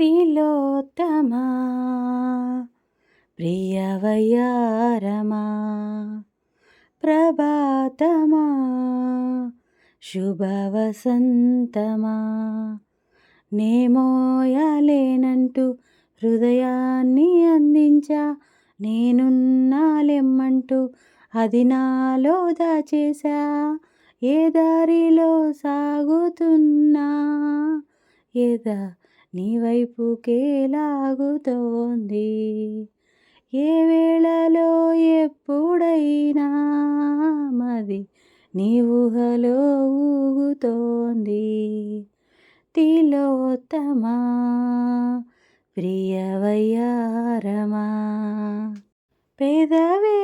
తిలోత్తమా ప్రియవయారమా ప్రభాతమా? శుభవసంతమా? నేమోయలేనంటూ హృదయాన్ని అందించా? నేనున్నాలెమ్మంటూ అది నాలో దాచేశా ఏ దారిలో సాగుతున్నా? ఏదా నీ వైపుకేలాగుతోంది ఏ వేళలో ఎప్పుడైనా మది నీ ఊహలో ఊగుతోంది. తిలోత్తమా ప్రియవయ్యారమా పెదవే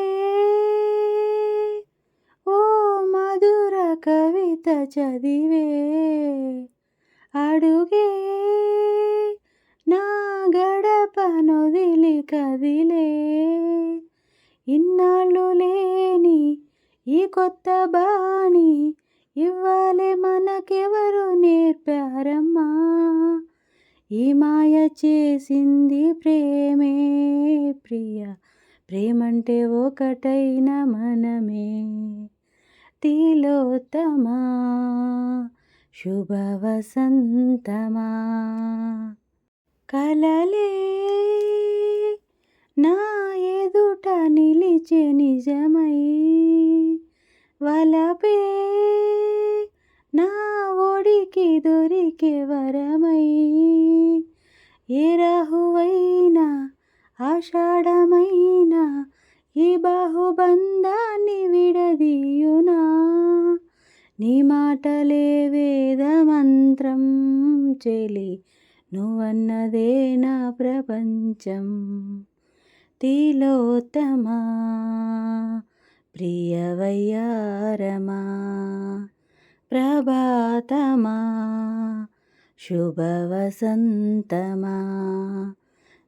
ఓ మధుర కవిత చదివే అడుగే నా గడపనొదిలి కదిలే ఇన్నాళ్ళు లేని ఈ కొత్త బాణి ఇవ్వాలి మనకెవరు నేర్పారమ్మా. ఈ మాయ చేసింది ప్రేమే ప్రియ. ప్రేమంటే ఒకటైన మనమే. తిలోత్తమా శుభవసంతమా. కలలే నా ఎదుట నిలిచే నిజమై వలపే నా ఒడికి దొరికే వరమై ఏ రాహువైనా ఆషాఢమైనా ఈ బాహుబంధాన్ని విడదీయునా? నీ మాటలే వేదమంత్రం చెలి నువ్వన్నదే నా ప్రపంచం. తిలోత్తమా? ప్రియవయ్యారమా? ప్రభాతమా? శుభవసంతమా?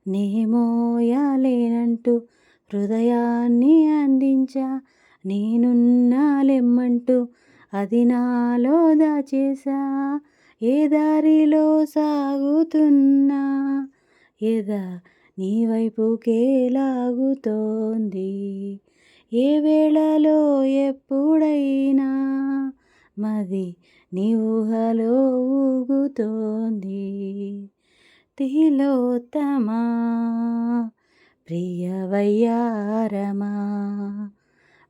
నేమోయాలేనంటూ హృదయాన్ని అందించా. నేనున్నాలెమ్మంటూ అది నాలో దాచేసా. ఏ దారిలో సాగుతున్నా? ఎదా నీ వైపుకే లాగుతోంది? ఏ వేళలో ఎప్పుడైనా మది నీ ఊహలో ఊగుతోంది. తిలోత్తమా? ప్రియవయ్యారమా?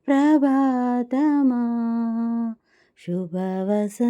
ప్రభాతమా? శుభవసంతమా?